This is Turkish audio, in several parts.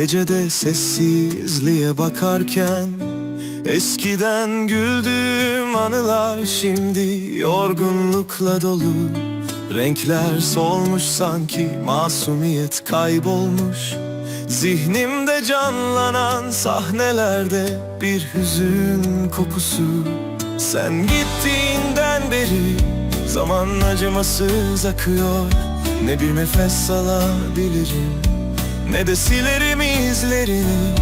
Gecede sessizliğe bakarken Eskiden güldüğüm anılar şimdi yorgunlukla dolu. Renkler solmuş sanki masumiyet kaybolmuş. Zihnimde canlanan sahnelerde bir hüzün kokusu. Sen gittiğinden beri zaman acımasız akıyor. Ne bir nefes alabilirim ne de silerim izlerini.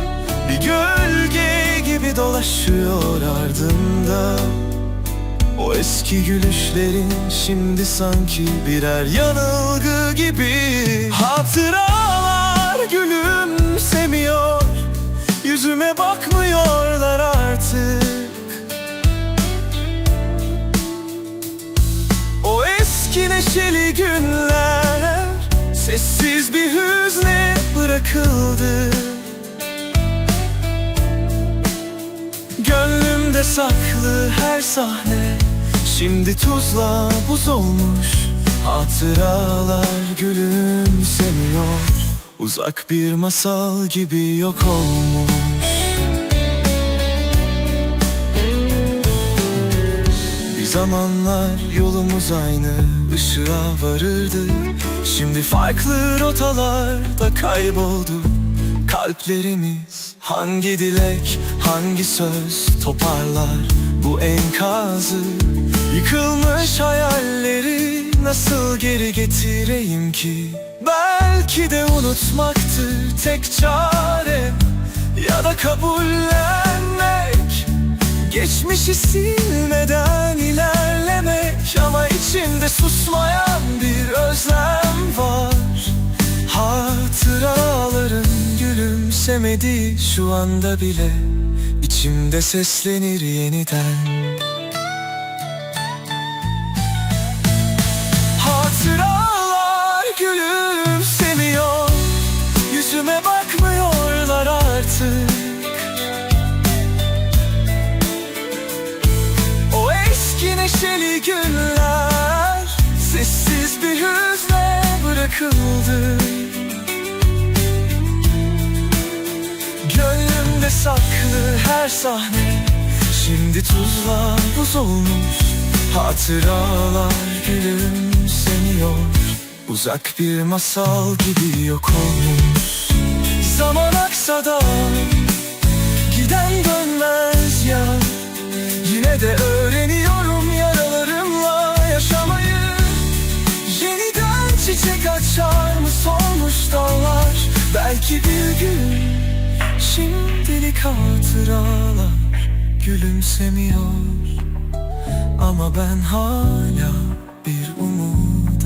Bir gölge gibi dolaşıyor ardında. O eski gülüşlerin şimdi sanki birer yanılgı gibi. Hatıralar gülümsemiyor. Yüzüme bakmıyorlar artık. O eski neşeli günler Sessiz bir bırakıldı. Gönlümde saklı her sahne. Şimdi tuzla buz olmuş. Hatıralar gülümsemiyor. Uzak bir masal gibi yok olmuş zamanlar yolumuz aynı ışığa varırdı. Şimdi farklı rotalarda kayboldu. Kalplerimiz hangi dilek, hangi söz toparlar bu enkazı? Yıkılmış hayalleri nasıl geri getireyim ki? Belki de unutmaktır tek çare Ya da kabullenmek Geçmişi silmeden ilerlemek Ama içinde susmayan bir özlem var. Hatıraların gülümsemedi şu anda bile içimde seslenir yeniden günler Sessiz bir hüzne bırakıldı. Gönlümde saklı her sahne Şimdi tuzla buz olmuş. Hatıralar gülümsemiyor Uzak bir masal gibi yok olmuş. Zaman aksa da Belki bir gün Şimdilik hatıralar gülümsemiyor. Ama ben hala bir umut